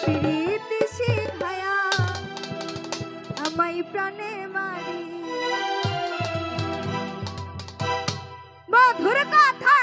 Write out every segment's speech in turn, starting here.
প্রীতি শিখায়া আমায় প্রাণে মারি মধুর কথা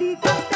ছোটি কত